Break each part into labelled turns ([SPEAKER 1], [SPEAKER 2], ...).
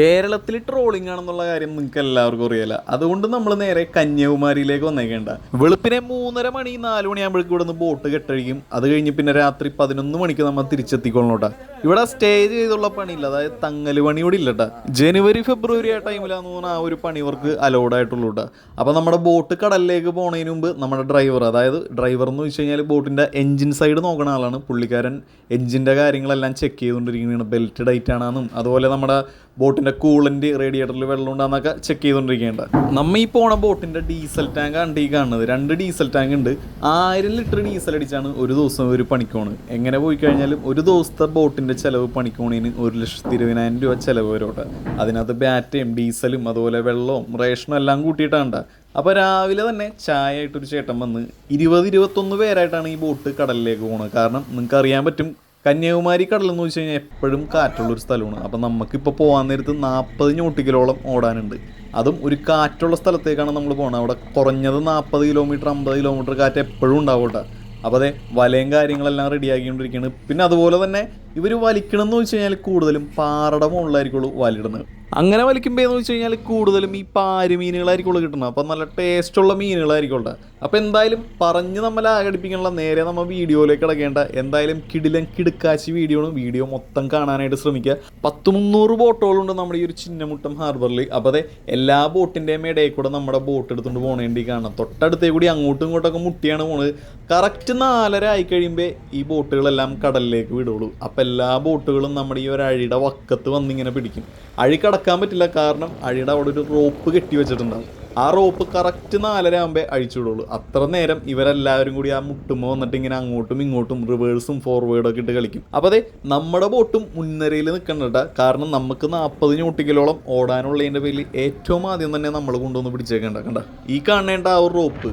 [SPEAKER 1] കേരളത്തിൽ ട്രോളിംഗ് ആണെന്നുള്ള കാര്യം നിങ്ങൾക്ക് എല്ലാവർക്കും അറിയില്ല അതുകൊണ്ട് നമ്മൾ നേരെ കന്യാകുമാരിയിലേക്ക് വന്നേക്കേണ്ട. വെളുപ്പിനെ മൂന്നര മണി നാല് മണിയാകുമ്പോഴേക്കും ഇവിടെ നിന്ന് ബോട്ട് കെട്ടഴിക്കും. അത് കഴിഞ്ഞ് പിന്നെ രാത്രി പതിനൊന്ന് മണിക്ക് നമ്മൾ തിരിച്ചെത്തിക്കൊള്ളോട്ടാ ഇവിടെ സ്റ്റേ ചെയ്തുള്ള പണിയില്ല. അതായത് തങ്ങൽ പണി ഇവിടെ ഇല്ലട്ടാ. ജനുവരി ഫെബ്രുവരി ആ ടൈമിലാന്ന് പറഞ്ഞാൽ ആ ഒരു പണി ഇവർക്ക് അലൗഡ് ആയിട്ടുള്ളൂ അപ്പോൾ നമ്മുടെ ബോട്ട് കടലിലേക്ക് പോണതിന് മുമ്പ് നമ്മുടെ ഡ്രൈവർ അതായത് ഡ്രൈവർ എന്ന് വെച്ച് കഴിഞ്ഞാൽ ബോട്ടിന്റെ എഞ്ചിൻ സൈഡ് നോക്കുന്ന ആളാണ്. പുള്ളിക്കാരൻ എഞ്ചിന്റെ കാര്യങ്ങളെല്ലാം ചെക്ക് ചെയ്തുകൊണ്ടിരിക്കുന്നതാണ് ബെൽറ്റ് ഡൈറ്റ് ആണെന്നും അതുപോലെ നമ്മുടെ ബോട്ടിന്റെ കൂളന്റ് റേഡിയേറ്ററിൽ വെള്ളം ഉണ്ടാന്നൊക്കെ ചെക്ക് ചെയ്തുകൊണ്ടിരിക്കേണ്ട നമ്മ ഈ പോണ ബോട്ടിന്റെ ഡീസൽ ടാങ്ക് ആണ് ഈ കാണുന്നത്. രണ്ട് ഡീസൽ ടാങ്ക് ഉണ്ട്. ആയിരം ലിറ്റർ ഡീസൽ അടിച്ചാണ് ഒരു ദിവസം ഒരു പണിക്കോണ്. എങ്ങനെ പോയി കഴിഞ്ഞാലും ഒരു ദിവസത്തെ ബോട്ടിന്റെ ചിലവ് പണിക്കോണിന് ഒരു ലക്ഷത്തി ഇരുപതിനായിരം രൂപ ചിലവ് വരോട്ടെ. അതിനകത്ത് ബാറ്റയും ഡീസലും അതുപോലെ വെള്ളവും റേഷനും എല്ലാം കൂട്ടിയിട്ടാണ് അപ്പോൾ രാവിലെ തന്നെ ചായ ആയിട്ടൊരു ചേട്ടൻ വന്ന് ഇരുപത് ഇരുപത്തൊന്ന് പേരായിട്ടാണ് ഈ ബോട്ട് കടലിലേക്ക് പോകുന്നത് കാരണം നിങ്ങൾക്ക് അറിയാൻ പറ്റും കന്യാകുമാരി കടൽ എന്ന് വെച്ച് കഴിഞ്ഞാൽ എപ്പോഴും കാറ്റുള്ളൊരു സ്ഥലമാണ്. അപ്പം നമുക്കിപ്പോൾ പോകാൻ നേരത്ത് നാൽപ്പത് ഞോട്ടിക്കലോളം ഓടാനുണ്ട്. അതും ഒരു കാറ്റുള്ള സ്ഥലത്തേക്കാണ് നമ്മൾ പോകുന്നത് അവിടെ കുറഞ്ഞത് നാൽപ്പത് കിലോമീറ്റർ അമ്പത് കിലോമീറ്റർ കാറ്റ് എപ്പോഴും ഉണ്ടാവും കേട്ടോ. അപ്പോൾ അതെ വലയും കാര്യങ്ങളെല്ലാം റെഡിയാക്കിക്കൊണ്ടിരിക്കുകയാണ് പിന്നെ അതുപോലെ തന്നെ ഇവർ വലിക്കണമെന്ന് വെച്ച് കഴിഞ്ഞാൽ കൂടുതലും പാറയുടെ മുകളിലായിരിക്കുള്ളൂ വലിടുന്നത് അങ്ങനെ വലിക്കുമ്പോൾ എന്ന് വെച്ച് കഴിഞ്ഞാൽ കൂടുതലും ഈ പാര് മീനുകളായിരിക്കുള്ളൂ കിട്ടുന്നത്. അപ്പം നല്ല ടേസ്റ്റുള്ള മീനുകളായിരിക്കുള്ളത് അപ്പം എന്തായാലും പറഞ്ഞ് നമ്മൾ ആകടിപ്പിക്കാനുള്ള നേരെ നമ്മൾ വീഡിയോയിലേക്ക് കിടക്കേണ്ട. എന്തായാലും കിടിലൻ കിടുക്കാച്ചി വീഡിയോ വീഡിയോ മൊത്തം കാണാനായിട്ട് ശ്രമിക്കുക. പത്ത് മുന്നൂറ് ബോട്ടുകളുണ്ട് നമ്മുടെ ഈ ഒരു ചിന്നമുട്ടം ഹാർബറിൽ അപ്പോൾ അതെ എല്ലാ ബോട്ടിന്റെയും ഇടയിൽ കൂടെ നമ്മുടെ ബോട്ട് എടുത്തുകൊണ്ട് പോകണേണ്ടി കാണാം തൊട്ടടുത്തേ കൂടി അങ്ങോട്ടും ഇങ്ങോട്ടൊക്കെ മുട്ടിയാണ് പോണത്. കറക്റ്റ് നാലര ആയി കഴിയുമ്പോൾ ഈ ബോട്ടുകളെല്ലാം കടലിലേക്ക് വിടുള്ളൂ. അപ്പോൾ എല്ലാ ബോട്ടുകളും നമ്മുടെ ഈ ഒരു അഴിയുടെ വക്കത്ത് വന്നിങ്ങനെ പിടിക്കും. അഴി കടക്കാൻ പറ്റില്ല കാരണം അഴിയുടെ അവിടെ ഒരു റോപ്പ് കെട്ടി വെച്ചിട്ടുണ്ടാവും. ആ റോപ്പ് കറക്റ്റ് നാലര ആകുമ്പോൾ അഴിച്ചുവിടുള്ളൂ അത്ര നേരം ഇവരെല്ലാവരും കൂടി ആ മുട്ടുമ്പോൾ വന്നിട്ട് ഇങ്ങനെ അങ്ങോട്ടും ഇങ്ങോട്ടും റിവേഴ്സും ഫോർവേഡും ഒക്കെ ഇട്ട് കളിക്കും. അപ്പോൾ അതെ നമ്മുടെ ബോട്ടും മുൻനിരയിൽ നിൽക്കണ്ട കാരണം നമുക്ക് നാൽപ്പത് ഞോട്ടിക്കലോളം ഓടാനുള്ളതിന്റെ പേരിൽ ഏറ്റവും ആദ്യം തന്നെ നമ്മൾ കൊണ്ടുവന്ന് പിടിച്ചേക്കേണ്ട കണ്ട? ഈ കാണേണ്ട ആ ഒരു റോപ്പ്.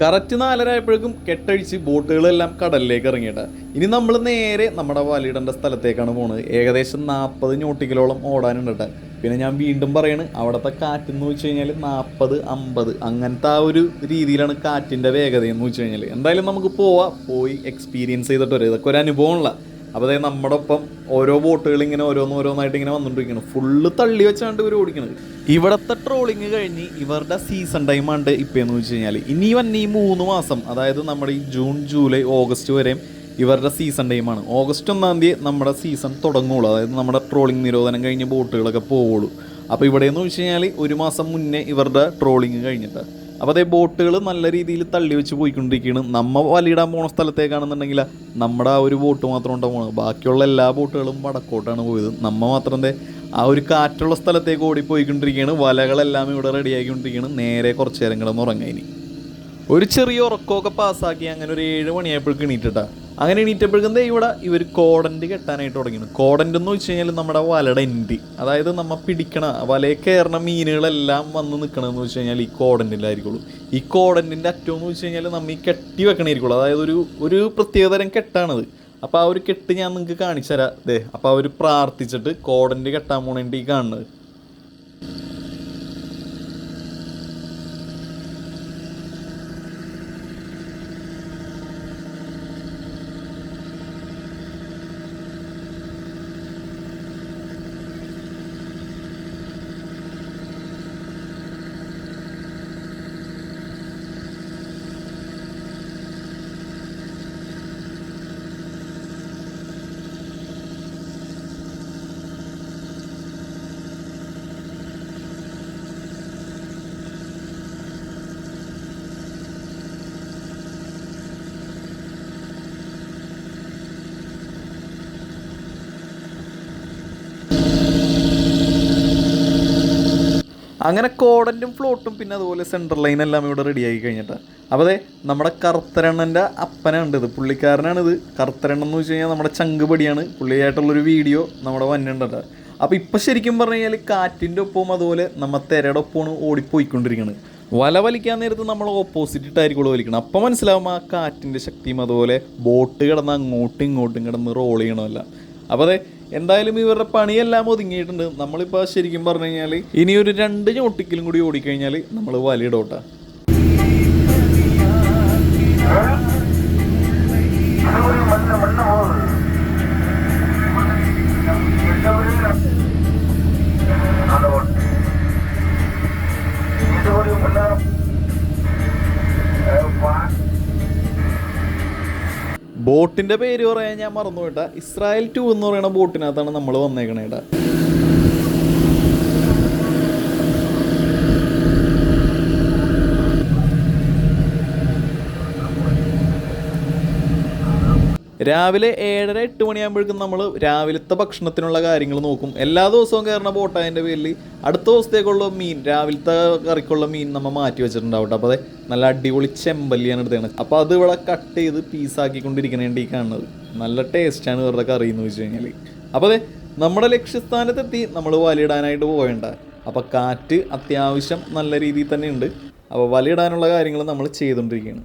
[SPEAKER 1] കറക്റ്റ് നാലരായപ്പോഴേക്കും കെട്ടഴിച്ച് ബോട്ടുകളെല്ലാം കടലിലേക്ക് ഇറങ്ങിയിട്ട്. ഇനി നമ്മൾ നേരെ നമ്മുടെ വലയിടേണ്ട സ്ഥലത്തേക്കാണ് പോണത്. ഏകദേശം നാൽപ്പത് ഞോട്ടിക്കലോളം ഓടാനുണ്ട് പിന്നെ ഞാൻ വീണ്ടും പറയാണ് അവിടുത്തെ കാറ്റെന്ന് വെച്ച് കഴിഞ്ഞാൽ നാൽപ്പത് അമ്പത് അങ്ങനത്തെ ആ ഒരു രീതിയിലാണ് കാറ്റിന്റെ വേഗത എന്ന് വെച്ച് കഴിഞ്ഞാൽ എന്തായാലും നമുക്ക് പോവാം. പോയി എക്സ്പീരിയൻസ് ചെയ്തിട്ട് വരും. ഇതൊക്കെ ഒരു അനുഭവമുള്ള അപ്പോൾ അതായത് നമ്മുടെ ഒപ്പം ഓരോ ബോട്ടുകൾ ഇങ്ങനെ ഓരോന്നോരോന്നായിട്ട് ഇങ്ങനെ വന്നുകൊണ്ടിരിക്കണം ഫുള്ള് തള്ളി വെച്ചാണ്ട് ഇവർ ഓടിക്കുന്നത് ഇവിടത്തെ ട്രോളിങ് കഴിഞ്ഞ് ഇവരുടെ സീസൺ ടൈമാണ്ട് ആണ് ഇപ്പം എന്ന് വെച്ച് കഴിഞ്ഞാൽ ഇനി വന്ന ഈ മൂന്ന് മാസം അതായത് നമ്മുടെ ഈ ജൂൺ ജൂലൈ ഓഗസ്റ്റ് വരെയും ഇവരുടെ സീസൺ ടൈമാണ് ഓഗസ്റ്റ് ഒന്നാം തീയതി നമ്മുടെ സീസൺ തുടങ്ങുള്ളൂ. അതായത് നമ്മുടെ ട്രോളിങ് നിരോധനം കഴിഞ്ഞ് ബോട്ടുകളൊക്കെ പോവുള്ളൂ. അപ്പോൾ ഇവിടെ എന്ന് വെച്ച് കഴിഞ്ഞാൽ ഒരു മാസം മുന്നേ ഇവരുടെ ട്രോളിങ് കഴിഞ്ഞിട്ട് അപ്പോൾ അതേ ബോട്ടുകൾ നല്ല രീതിയിൽ തള്ളി വെച്ച് പോയിക്കൊണ്ടിരിക്കുകയാണ്. നമ്മ വലിയിടാൻ പോണ സ്ഥലത്തേക്കാണെന്നുണ്ടെങ്കിൽ നമ്മുടെ ആ ഒരു ബോട്ട് മാത്രം ഉണ്ടാവും ബാക്കിയുള്ള എല്ലാ ബോട്ടുകളും വടക്കോട്ടാണ് പോയത്. നമ്മ മാത്രം ആ ഒരു കാറ്റുള്ള സ്ഥലത്തേക്ക് ഓടിപ്പോയിക്കൊണ്ടിരിക്കുകയാണ്. വലകളെല്ലാം ഇവിടെ റെഡിയാക്കിക്കൊണ്ടിരിക്കുകയാണ് നേരെ കുറച്ച് നേരം കിടന്ന് ഇനി. ഒരു ചെറിയ ഉറക്കമൊക്കെ പാസ്സാക്കി അങ്ങനെ ഒരു ഏഴ് മണിയായപ്പോഴേക്ക് എണീറ്റിട്ടാ അങ്ങനെ എണീറ്റപ്പോഴേക്കും ഇവിടെ ഇവർ കോടന്റ് കെട്ടാനായിട്ട് തുടങ്ങിയാണ് കോടന്റ് എന്ന് വെച്ച് കഴിഞ്ഞാൽ നമ്മുടെ വലയുടെ എൻഡ് അതായത് നമ്മൾ പിടിക്കണ വലയിൽ കയറണ മീനുകളെല്ലാം വന്ന് നിൽക്കണമെന്ന് വെച്ച് കഴിഞ്ഞാൽ ഈ കോടന്റിലായിരിക്കുള്ളൂ. ഈ കോടന്റിന്റെ അറ്റം എന്ന് വെച്ച് കഴിഞ്ഞാൽ നമ്മൾ ഈ കെട്ടി വെക്കണായിരിക്കുള്ളൂ. അതായത് ഒരു ഒരു പ്രത്യേകതരം കെട്ടാണത്. അപ്പോൾ ആ ഒരു കെട്ട് ഞാൻ നിങ്ങൾക്ക് കാണിച്ചു തരാം. അതെ അപ്പോൾ അവർ പ്രാർത്ഥിച്ചിട്ട് കോടന്റ് കെട്ടാൻ പോണേണ്ടി കാണുന്നത്. അങ്ങനെ കോടന്റും ഫ്ലോട്ടും പിന്നെ അതുപോലെ സെൻട്രൽ ലൈൻ എല്ലാം ഇവിടെ റെഡിയാക്കി കഴിഞ്ഞിട്ടാണ് അപ്പോൾ അതെ നമ്മുടെ കറുത്തരണ്ണന്റെ അപ്പനാണ് ഇത് പുള്ളിക്കാരനാണിത്. കറുത്തരണ്ണൻ എന്ന് വെച്ച് കഴിഞ്ഞാൽ നമ്മുടെ ചങ്കുപടിയാണ് പുള്ളിയായിട്ടുള്ളൊരു വീഡിയോ നമ്മുടെ വന്നിട്ടുണ്ട് അപ്പോൾ ഇപ്പം ശരിക്കും പറഞ്ഞു കഴിഞ്ഞാൽ കാറ്റിന്റെ ഒപ്പവും അതുപോലെ നമ്മൾ തിരയുടെ ഒപ്പമാണ് ഓടിപ്പോയിക്കൊണ്ടിരിക്കുന്നത് വല വലിക്കാൻ നേരത്ത് നമ്മൾ ഓപ്പോസിറ്റ് ഇട്ടായിരിക്കുള്ളൂ വലിക്കണം അപ്പം മനസ്സിലാവും ആ കാറ്റിന്റെ ശക്തിയും അതുപോലെ ബോട്ട് കിടന്ന് അങ്ങോട്ടും ഇങ്ങോട്ടും കിടന്ന് റോൾ ചെയ്യണമല്ല അപ്പോൾ അതെ എന്തായാലും ഇവരുടെ പണിയെല്ലാം ഒതുങ്ങിയിട്ടുണ്ട്. നമ്മളിപ്പോൾ ശരിക്കും പറഞ്ഞു കഴിഞ്ഞാൽ ഇനി ഒരു രണ്ട് ഞൊട്ടിക്കലും കൂടി ഓടിക്കഴിഞ്ഞാൽ നമ്മൾ വലിയിടോട്ടാ. ബോട്ടിന്റെ പേര് പറയാൻ ഞാൻ മറന്നു കേട്ടാ ഇസ്രായേൽ ടു എന്ന് പറയുന്ന ബോട്ടിനകത്താണ് നമ്മൾ വന്നേക്കണേട്ടാ. രാവിലെ ഏഴര എട്ട് മണിയാകുമ്പോഴേക്കും നമ്മൾ രാവിലത്തെ ഭക്ഷണത്തിനുള്ള കാര്യങ്ങൾ നോക്കും. എല്ലാ ദിവസവും കയറുന്ന ബോട്ടായന്റെ പേരിൽ അടുത്ത ദിവസത്തേക്കുള്ള മീൻ രാവിലത്തെ കറിക്കുള്ള മീൻ നമ്മൾ മാറ്റി വെച്ചിട്ടുണ്ടാവും അപ്പോൾ അതെ നല്ല അടിപൊളി ചെമ്പല്ലിയാണ് എടുത്തത് അപ്പോൾ അത് ഇവിടെ കട്ട് ചെയ്ത് പീസാക്കിക്കൊണ്ടിരിക്കണേണ്ടി കാണുന്നത്. നല്ല ടേസ്റ്റാണ് ഇവരുടെ കറി എന്ന് വെച്ച് കഴിഞ്ഞാൽ അപ്പോൾ അതെ നമ്മുടെ ലക്ഷ്യസ്ഥാനത്തെത്തി നമ്മൾ വലയിടാനായിട്ട് പോകേണ്ട അപ്പോൾ കാറ്റ് അത്യാവശ്യം നല്ല രീതിയിൽ തന്നെ ഉണ്ട്. അപ്പോൾ വലയിടാനുള്ള കാര്യങ്ങൾ നമ്മൾ ചെയ്തുകൊണ്ടിരിക്കുകയാണ്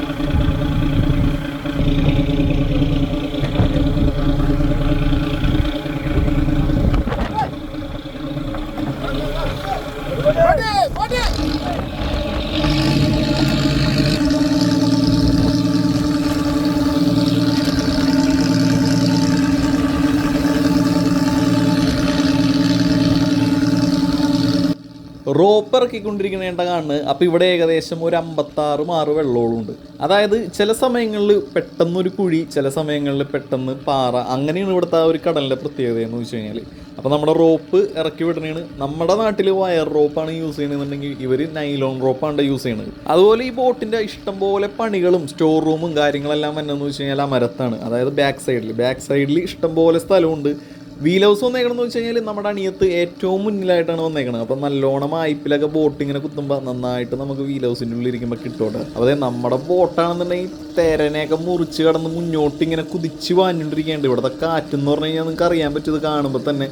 [SPEAKER 1] റോപ്പ് ഇറക്കിക്കൊണ്ടിരിക്കണേണ്ട കാണുന്നത് അപ്പോൾ ഇവിടെ ഏകദേശം ഒരു അമ്പത്താറ് മാറ് വെള്ളോളം ഉണ്ട് അതായത് ചില സമയങ്ങളിൽ പെട്ടെന്ന് ഒരു കുഴി ചില സമയങ്ങളിൽ പെട്ടെന്ന് പാറ. അങ്ങനെയാണ് ഇവിടുത്തെ ആ ഒരു കടലിന്റെ പ്രത്യേകത എന്ന് വെച്ച് കഴിഞ്ഞാൽ അപ്പോൾ നമ്മുടെ റോപ്പ് ഇറക്കി വിടണേണ്. നമ്മുടെ നാട്ടിൽ വയർ റോപ്പാണ് യൂസ് ചെയ്യണമെന്നുണ്ടെങ്കിൽ ഇവർ നൈലോൺ റോപ്പാണ് യൂസ് ചെയ്യുന്നത് അതുപോലെ ഈ ബോട്ടിന്റെ ഇഷ്ടം പോലെ പണികളും സ്റ്റോർ റൂമും കാര്യങ്ങളെല്ലാം വന്നതെന്ന് വെച്ച് കഴിഞ്ഞാൽ ആ മരത്താണ് അതായത് ബാക്ക് സൈഡിൽ ബാക്ക് സൈഡിൽ ഇഷ്ടം പോലെ സ്ഥലമുണ്ട്. വീൽ ഹൗസ് വന്നേക്കണമെന്ന് വെച്ച് കഴിഞ്ഞാൽ നമ്മുടെ അണിയത്ത് ഏറ്റവും മുന്നിലായിട്ടാണ് വന്നേക്കണത്. അപ്പം നല്ലോണം ഐപ്പിലൊക്കെ ബോട്ട് ഇങ്ങനെ കുത്തുമ്പോൾ നന്നായിട്ട് നമുക്ക് വീൽ ഹൗസിന്റെ ഉള്ളിൽ ഇരിക്കുമ്പോൾ കിട്ടോട്ടെ. അതെ നമ്മുടെ ബോട്ടാണെന്നുണ്ടെങ്കിൽ തെരനെയൊക്കെ മുറിച്ച് കടന്ന് മുന്നോട്ട് ഇങ്ങനെ കുതിച്ച് വാഞ്ഞുകൊണ്ടിരിക്കുകയാണ്. ഇവിടുത്തെ കാറ്റെന്ന് പറഞ്ഞു കഴിഞ്ഞാൽ നിങ്ങൾക്ക് അറിയാൻ പറ്റിയത് കാണുമ്പോൾ തന്നെ.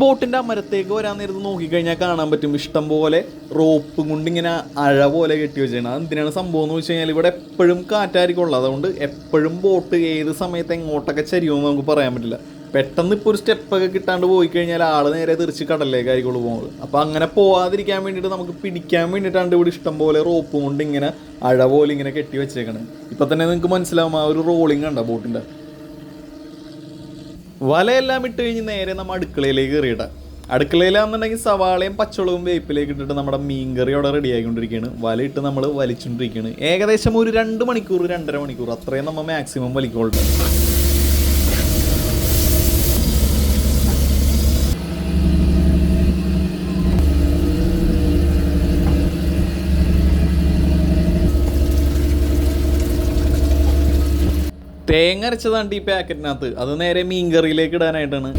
[SPEAKER 1] ബോട്ടിന്റെ അമരത്തേക്ക് വരാൻ നേരത്ത് നോക്കിക്കഴിഞ്ഞാൽ കാണാൻ പറ്റും. ഇഷ്ടം പോലെ റോപ്പ് കൊണ്ട് ഇങ്ങനെ അഴ പോലെ കെട്ടി വെച്ചാണ് അത് എന്തിനാണ് സംഭവം എന്ന് വെച്ച് കഴിഞ്ഞാൽ ഇവിടെ എപ്പോഴും കാറ്റായിരിക്കും ഉള്ളത്. അതുകൊണ്ട് എപ്പോഴും ബോട്ട് ഏത് സമയത്ത് എങ്ങോട്ടൊക്കെ ചരിയുമെന്ന് നമുക്ക് പറയാൻ പറ്റില്ല. പെട്ടെന്ന് ഇപ്പോൾ ഒരു സ്റ്റെപ്പൊക്കെ കിട്ടാണ്ട് പോയി കഴിഞ്ഞാൽ ആൾ നേരെ തിരിച്ച് കടലിലേക്കായിരിക്കുള്ളൂ പോകുന്നത്. അപ്പോൾ അങ്ങനെ പോവാതിരിക്കാൻ വേണ്ടിയിട്ട് നമുക്ക് പിടിക്കാൻ വേണ്ടിയിട്ടാണ് ഇവിടെ ഇഷ്ടം പോലെ റോപ്പ് കൊണ്ട് ഇങ്ങനെ അഴ പോലെ ഇങ്ങനെ കെട്ടി വെച്ചേക്കണേ ഇപ്പം തന്നെ നിങ്ങൾക്ക് മനസ്സിലാവും ആ ഒരു റോളിംഗ് കണ്ട ബോട്ടിന്റെ വലയെല്ലാം ഇട്ട് കഴിഞ്ഞ് നേരെ നമ്മൾ അടുക്കളയിലേക്ക് കയറിയിട്ടാ. അടുക്കളയിലാണെന്നുണ്ടെങ്കിൽ സവാളയും പച്ചവളവും വേപ്പിലേക്ക് ഇട്ടിട്ട് നമ്മുടെ മീൻകറി അവിടെ റെഡി ആയിക്കൊണ്ടിരിക്കുകയാണ്. വല ഇട്ട് നമ്മൾ വലിച്ചുകൊണ്ടിരിക്കുകയാണ് ഏകദേശം ഒരു രണ്ട് മണിക്കൂർ രണ്ടര മണിക്കൂർ അത്രയും നമ്മൾ മാക്സിമം വലിക്കോളുണ്ട്. തേങ്ങ അരച്ചതാണ് ഈ പാക്കറ്റിനകത്ത് അത് നേരെ മീൻകറിയിലേക്ക് ഇടാനായിട്ടാണ്.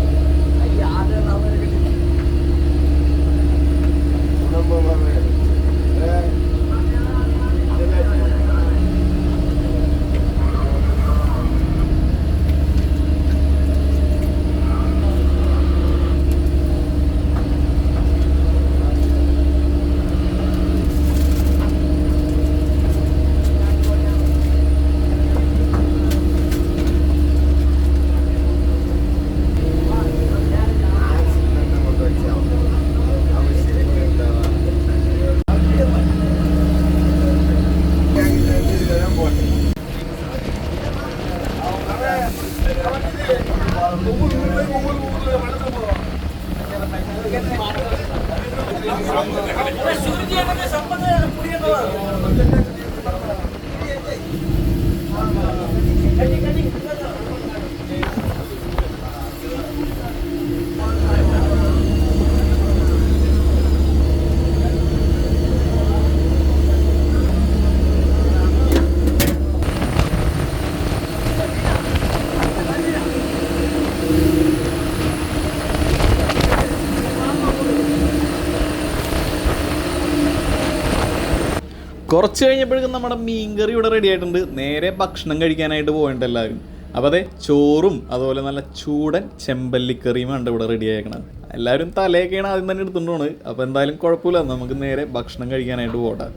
[SPEAKER 1] കുറച്ച് കഴിഞ്ഞപ്പോഴേക്കും നമ്മുടെ മീൻകറി ഇവിടെ റെഡി ആയിട്ടുണ്ട്. നേരെ ഭക്ഷണം കഴിക്കാനായിട്ട് പോയിട്ടുണ്ട് എല്ലാവരും. അപ്പോൾ അതെ ചോറും അതുപോലെ നല്ല ചൂടൻ ചെമ്പല്ലിക്കറിയും ഉണ്ട് ഇവിടെ റെഡി ആക്കണം എല്ലാവരും തലയൊക്കെയാണ് ആദ്യം തന്നെ എടുത്തുകൊണ്ടാണ് അപ്പോൾ എന്തായാലും കുഴപ്പമില്ല നമുക്ക് നേരെ ഭക്ഷണം കഴിക്കാനായിട്ട് പോകട്ടെ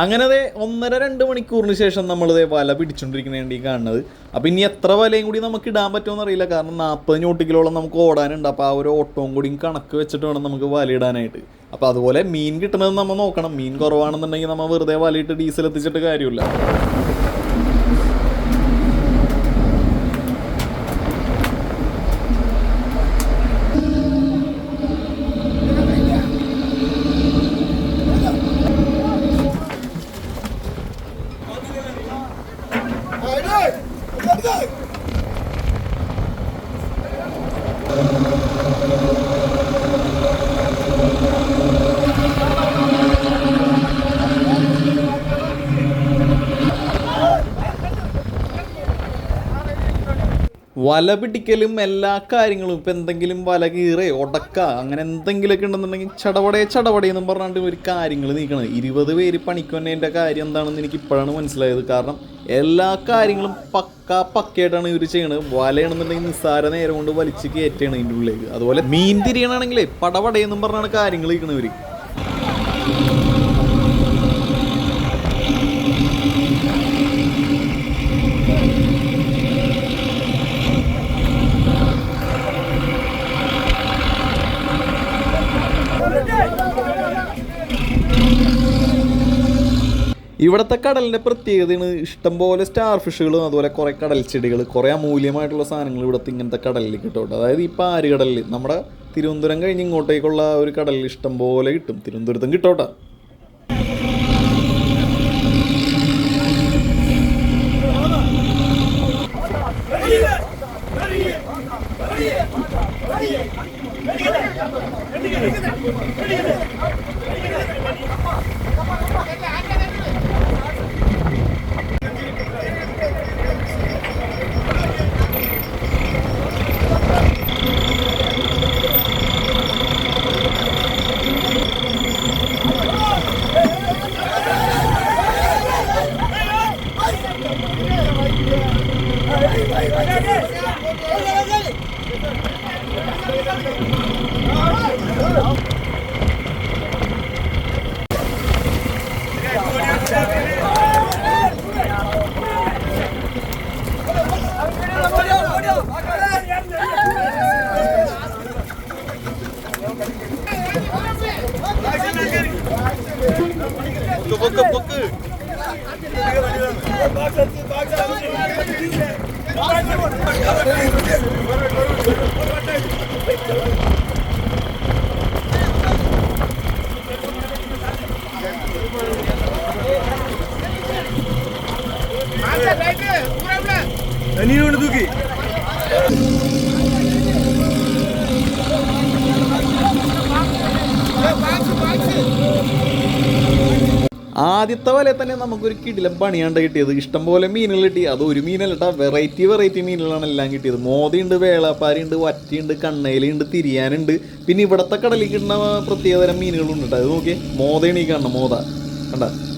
[SPEAKER 1] അങ്ങനെ ദേ ഒന്നര രണ്ട് മണിക്കൂറിന് ശേഷം നമ്മളിതേ വല പിടിച്ചുകൊണ്ടിരിക്കുന്നതാണ് ഈ കാണുന്നത്. അപ്പോൾ ഇനി എത്ര വലയും കൂടി നമുക്ക് ഇടാൻ പറ്റുമെന്ന് അറിയില്ല. കാരണം നാൽപ്പത് ഞോട്ടിക്കിലോളം നമുക്ക് ഓടാനുണ്ട്. അപ്പോൾ ആ ഒരു ഓട്ടവും കൂടിയും കണക്ക് വെച്ചിട്ട് വേണം നമുക്ക് വല ഇടാനായിട്ട്. അപ്പോൾ അതുപോലെ മീൻ കിട്ടുന്നത് നമ്മൾ നോക്കണം. മീൻ കുറവാണെന്നുണ്ടെങ്കിൽ നമ്മൾ വെറുതെ വലയിട്ട് ഡീസൽ എത്തിച്ചിട്ട് കാര്യമില്ല. വല പിടിക്കലും എല്ലാ കാര്യങ്ങളും ഇപ്പം എന്തെങ്കിലും വല കീറേ ഒടക്ക അങ്ങനെ എന്തെങ്കിലുമൊക്കെ ഉണ്ടെന്നുണ്ടെങ്കിൽ ചടപടേ ചടപടേ എന്നും പറഞ്ഞാണ്ട് ഒരു കാര്യങ്ങൾ നീക്കണത്. ഇരുപത് പേര് പണിക്ക് വന്നതിന്റെ കാര്യം എന്താണെന്ന് എനിക്ക് ഇപ്പോഴാണ് മനസ്സിലായത്. കാരണം എല്ലാ കാര്യങ്ങളും പക്ക പക്കയായിട്ടാണ് ഇവർ ചെയ്യണത്. വലയാണെന്നുണ്ടെങ്കിൽ നിസ്സാര നേരം കൊണ്ട് വലിച്ച് കയറ്റാണ് ഇതിന്റെ ഉള്ളിലേക്ക്. അതുപോലെ മീൻ തിരിയണമെങ്കിലേ പടപടയെന്നും പറഞ്ഞാണ് കാര്യങ്ങൾ നീക്കണത് ഇവിടുത്തെ കടലിന്റെ പ്രത്യേകതയാണ് ഇഷ്ടംപോലെ സ്റ്റാർ ഫിഷുകളും അതുപോലെ കുറേ കടൽ ചെടികൾ കുറേ അമൂല്യമായിട്ടുള്ള സാധനങ്ങൾ ഇവിടുത്തെ ഇങ്ങനത്തെ കടലിൽ കിട്ടും അതായത് ഈ പാരുകടലിൽ നമ്മുടെ തിരുവനന്തപുരം കഴിഞ്ഞ് ഇങ്ങോട്ടേക്കുള്ള ഒരു കടലിൽ ഇഷ്ടംപോലെ കിട്ടും തിരുവനന്തപുരത്തും കിട്ടോട്ടാ
[SPEAKER 2] நீ ஒன்று தூக்கி பாக்ஸ் பாக்ஸ்
[SPEAKER 1] ആദ്യത്തെ പോലെ തന്നെ നമുക്കൊരു കിടിലം പണിയാണ്ട് കിട്ടിയത്. ഇഷ്ടംപോലെ മീനുകൾ കിട്ടി. അത് ഒരു മീനല്ല വെറൈറ്റി വെറൈറ്റി മീനുകളാണ് എല്ലാം കിട്ടിയത്. മോതയുണ്ട് വേളാപ്പാരിയുണ്ട് വറ്റിയുണ്ട് കണ്ണയിലുണ്ട് തിരിയാനുണ്ട്. പിന്നെ ഇവിടുത്തെ കടലിൽ കിട്ടുന്ന പ്രത്യേകതരം മീനുകളുണ്ട് അത് നോക്കിയേ. മോതയാണ് ഈ കാണുന്നത് മോത. കണ്ട?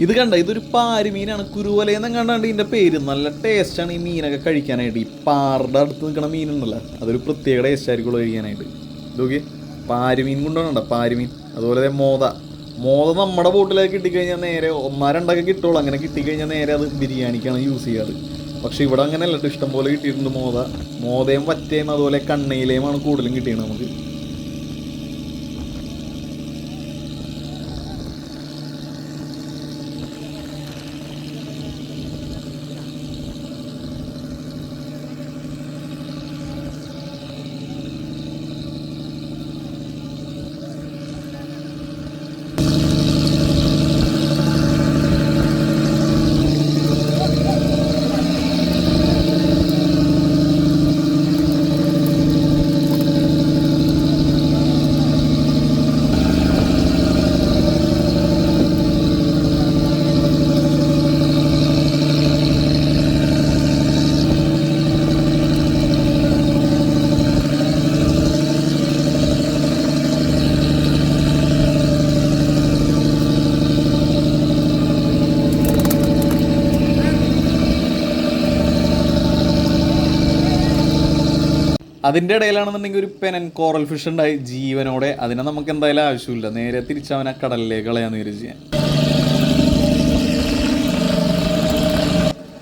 [SPEAKER 1] ഇത് കണ്ട? ഇതൊരു പാരി മീനാണ്. കുരുവലയെന്നും കണ്ടാണ്ട് ഇതിന്റെ പേര്. നല്ല ടേസ്റ്റാണ് ഈ മീനൊക്കെ കഴിക്കാനായിട്ട്. ഈ പാറുടെ അടുത്ത് നിൽക്കുന്ന മീനുണ്ടല്ലോ. അതൊരു പ്രത്യേക ടേസ്റ്റ് ആയിരിക്കുള്ളൂ കഴിക്കാനായിട്ട്. ഇതൊക്കെ പാരി മീൻ കൊണ്ടുവന്നുണ്ട പാരി മീൻ. അതുപോലെ മോത. മോത നമ്മുടെ ബോട്ടിലൊക്കെ കിട്ടിക്കഴിഞ്ഞാൽ നേരെ ഒന്നാ കിട്ടുള്ളൂ അങ്ങനെ കിട്ടിക്കഴിഞ്ഞാൽ നേരെ അത് ബിരിയാണിക്കാണ് യൂസ് ചെയ്യാറ്. പക്ഷെ ഇവിടെ ട്ടോ. ഇഷ്ടം പോലെ കിട്ടിയിട്ടുണ്ട് മോത. മോതയും വറ്റയും അതുപോലെ കണ്ണയിലേയുമാണ് കൂടുതലും കിട്ടിയത് നമുക്ക്. അതിന്റെ ഇടയിലാണെന്നുണ്ടെങ്കിൽ ഒരു പെനൻ കോറൽ ഫിഷ് ഉണ്ടായി ജീവനോടെ. അതിനെ നമുക്ക് എന്തായാലും ആവശ്യമില്ല. നേരെ തിരിച്ചവനെ കടലിലേക്ക് കളയാന്ന് വിചാരിച്ച്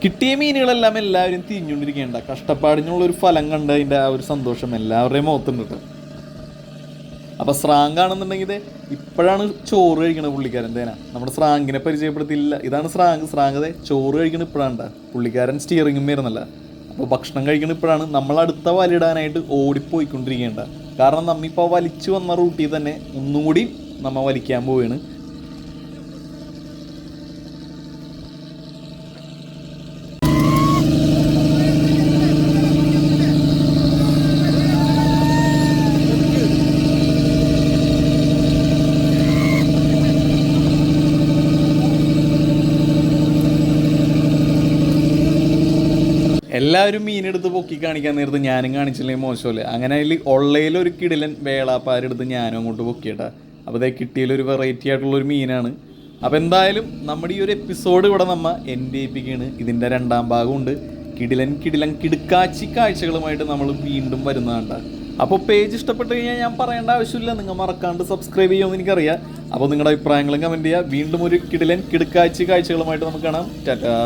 [SPEAKER 1] കിട്ടിയ മീനുകളെല്ലാം എല്ലാവരും തിരിഞ്ഞുകൊണ്ടിരിക്കേണ്ട കഷ്ടപ്പാടിനുള്ള ഒരു ഫലം കണ്ട അതിന്റെ ആ ഒരു സന്തോഷം എല്ലാവരുടെയും മുഖത്തുണ്ട് അപ്പൊ സ്രാങ്ക് ആണെന്നുണ്ടെങ്കിൽ ഇപ്പോഴാണ് ചോറ് കഴിക്കണത് പുള്ളിക്കാരൻ. തേന നമ്മുടെ സ്രാങ്കിനെ പരിചയപ്പെടുത്തിയില്ല ഇതാണ് സ്രാങ്ക്. സ്രാങ്കതെ ചോറ് കഴിക്കണത് ഇപ്പോഴാണ് പുള്ളിക്കാരൻ സ്റ്റിയറിങ്ങും വരുന്നില്ല. അപ്പോൾ ഭക്ഷണം കഴിക്കണ ഇപ്പോഴാണ് നമ്മൾ അടുത്ത വലിടാനായിട്ട് ഓടിപ്പോയിക്കൊണ്ടിരിക്കേണ്ട. കാരണം നമ്മിപ്പോൾ വലിച്ചു വന്ന റൂട്ടിൽ തന്നെ ഒന്നുകൂടി നമ്മൾ നമ്മ വലിക്കാൻ പോവുകയാണ് എല്ലാവരും മീനെടുത്ത് പൊക്കി കാണിക്കാൻ നേരത്ത് ഞാനും കാണിച്ചില്ലെങ്കിൽ മോശമല്ലേ? അങ്ങനെ അതിൽ ഉള്ളയിൽ ഒരു കിടിലൻ വേളാപ്പാരെടുത്ത് ഞാനും അങ്ങോട്ട് പൊക്കിയിട്ടാ. അപ്പോൾ അതേ കിട്ടിയതിലൊരു വെറൈറ്റി ആയിട്ടുള്ളൊരു മീനാണ്. അപ്പോൾ എന്തായാലും നമ്മുടെ ഈ ഒരു എപ്പിസോഡ് ഇവിടെ നമ്മ എന്റെ ഏൽപ്പിക്കുകയാണ് ഇതിന്റെ രണ്ടാം ഭാഗമുണ്ട്. കിടിലൻ കിടിലൻ കിടുക്കാച്ചി കാഴ്ചകളുമായിട്ട് നമ്മൾ വീണ്ടും വരുന്നതാണ് അപ്പോൾ പേജ് ഇഷ്ടപ്പെട്ട് കഴിഞ്ഞാൽ ഞാൻ പറയേണ്ട ആവശ്യമില്ല. നിങ്ങൾ മറക്കാണ്ട് സബ്സ്ക്രൈബ് ചെയ്യുമെന്ന് എനിക്കറിയാം. അപ്പോൾ നിങ്ങളുടെ അഭിപ്രായങ്ങളും കമന്റ് ചെയ്യുക വീണ്ടും ഒരു കിടിലൻ കിടുക്കാച്ചി കാഴ്ചകളുമായിട്ട് നമുക്ക് കാണാം. ടാറ്റാ.